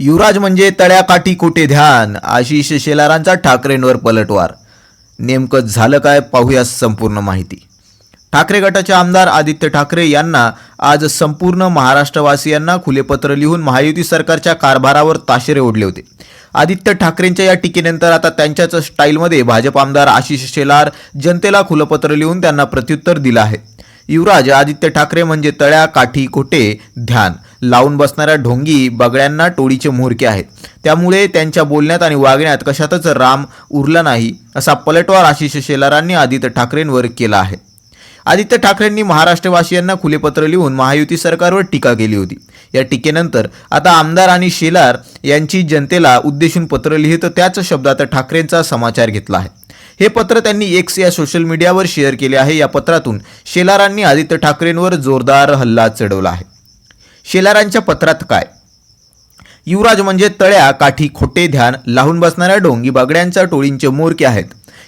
युवराज म्हणजे तळ्याकाठी कुठे ध्यान? आशिष शेलारांचा ठाकरेंवर पलटवार. नेमकं झालं काय? पाहूया संपूर्ण माहिती. ठाकरे गटाचे आमदार आदित्य ठाकरे यांना आज संपूर्ण महाराष्ट्रवासियांना खुले पत्र लिहून महायुती सरकारच्या कारभारावर ताशेरे ओढले होते. आदित्य ठाकरेंच्या या टीकेनंतर आता त्यांच्याच स्टाईलमध्ये भाजप आमदार आशिष शेलार जनतेला खुलं पत्र लिहून त्यांना प्रत्युत्तर दिलं आहे. युवराज आदित्य ठाकरे म्हणजे तळ्या काठी कोटे ध्यान? लावून बसणाऱ्या ढोंगी बगड्यांना टोळीचे म्होरके आहेत. त्यामुळे त्यांच्या बोलण्यात आणि वागण्यात कशातच राम उरला नाही असा पलटवार आशिष शेलारांनी आदित्य ठाकरेंवर केला आहे. आदित्य ठाकरेंनी महाराष्ट्रवासियांना खुले पत्र लिहून महायुती सरकारवर टीका केली होती. या टीकेनंतर आता आमदार आणि शेलार यांची जनतेला उद्देशून पत्र लिहित त्याच शब्दात ठाकरेंचा समाचार घेतला आहे. हे पत्र त्यांनी एक्स या सोशल मीडियावर शेअर केले आहे. या पत्रातून शेलारांनी आदित्य ठाकरेंवर जोरदार हल्ला चढवला आहे. शेलारांच्या पत्रात काय? युवराज म्हणजे तळ्या काठी खोटे ध्यान लावून बसणाऱ्या डोंगी बागड्यांच्या टोळींचे मोरके आहेत.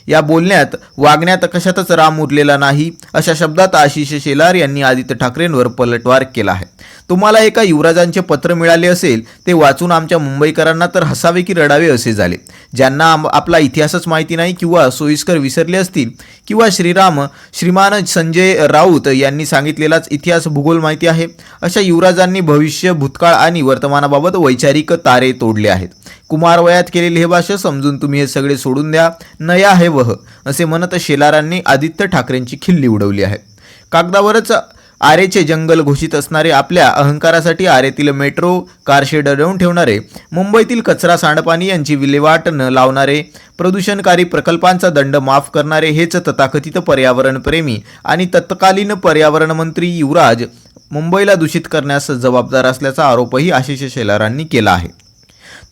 या बोलण्यात वागण्यात कशातच राम उरलेला नाही अशा शब्दात आशिष शेलार यांनी आदित्य ठाकरेंवर पलटवार केला आहे. तुम्हाला एका युवराजांचे पत्र मिळाले असेल ते वाचून आमच्या मुंबईकरांना तर हसावे की रडावे असे झाले. ज्यांना आपला इतिहासच माहिती नाही किंवा सोयीस्कर विसरले असतील किंवा श्रीराम श्रीमान संजय राऊत यांनी सांगितलेलाच इतिहास भूगोल माहिती आहे अशा युवराजांनी भविष्य भूतकाळ आणि वर्तमानाबाबत वैचारिक तारे तोडले आहेत. कुमारवयात केलेले हे भाष्य समजून तुम्ही हे सगळे सोडून द्या. नया हे वह असे म्हणत शेलारांनी आदित्य ठाकरेंची खिल्ली उडवली आहे. कागदावरच आरेचे जंगल घोषित असणारे आपल्या अहंकारासाठी आरेतील मेट्रो कारशेड अडवून ठेवणारे मुंबईतील कचरा सांडपाणी यांची विल्हेवाट न लावणारे प्रदूषणकारी प्रकल्पांचा दंड माफ करणारे हेच तथाकथित पर्यावरणप्रेमी आणि तत्कालीन पर्यावरण मंत्री युवराज मुंबईला दूषित करण्यास जबाबदार असल्याचा आरोपही आशिष शेलारांनी केला आहे.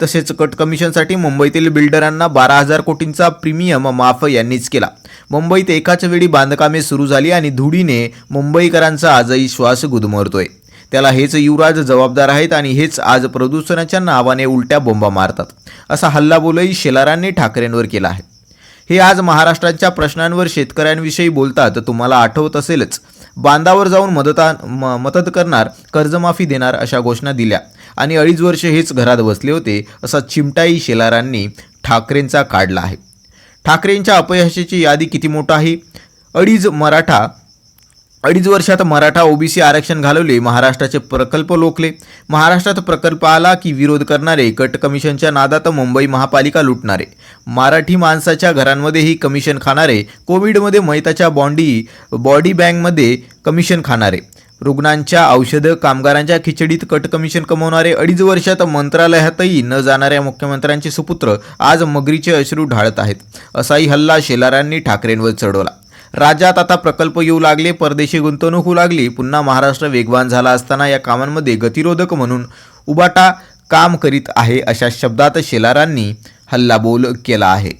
तसेच कट कमिशनसाठी मुंबईतील बिल्डरांना बारा हजार कोटींचा प्रीमियम माफ यांनीच केला. मुंबईत एकाच वेळी बांधकामे सुरू झाली आणि धुडीने मुंबईकरांचा आजही श्वास गुदमरतोय. त्याला हेच युवराज जबाबदार आहेत आणि हेच आज प्रदूषणाच्या नावाने उलट्या बोंबा मारतात असा हल्लाबोलही शेलारांनी ठाकरेंवर केला आहे. हे आज महाराष्ट्राच्या प्रश्नांवर शेतकऱ्यांविषयी बोलतात तुम्हाला आठवत असेलच. बांधावर जाऊन मदता म मदत करणार कर्जमाफी देणार अशा घोषणा दिल्या. आणि अडीच वर्ष हेच घरात बसले होते असा चिमटाई शेलारांनी ठाकरेंचा काढला आहे. ठाकरेंच्या अपयशाची यादी किती मोठा आहे? अडीच मराठा अडीच वर्षात मराठा ओबीसी आरक्षण घालवले महाराष्ट्राचे प्रकल्प लोकले. महाराष्ट्रात प्रकल्प आला की विरोध करणारे कट कमिशनच्या नादात मुंबई महापालिका लुटणारे. मराठी माणसाच्या घरांमध्येही कमिशन खाणारे. कोविडमध्ये मैताच्या बॉन्डी बॉडी बँकमध्ये कमिशन खाणारे. रुग्णांच्या औषधं कामगारांच्या खिचडीत कट कमिशन कमवणारे अडीच वर्षात मंत्रालयातही न जाणाऱ्या मुख्यमंत्र्यांचे सुपुत्र आज मगरीचे अश्रू ढाळत आहेत. असाही हल्ला शेलारांनी ठाकरेंवर चढवला. राज्यात आता प्रकल्प येऊ लागले परदेशी गुंतवणूक होऊ लागली पुन्हा महाराष्ट्र वेगवान झाला असताना या कामांमध्ये गतिरोधक म्हणून उबाटा काम करीत आहे अशा शब्दात शेलारांनी हल्लाबोल केला आहे.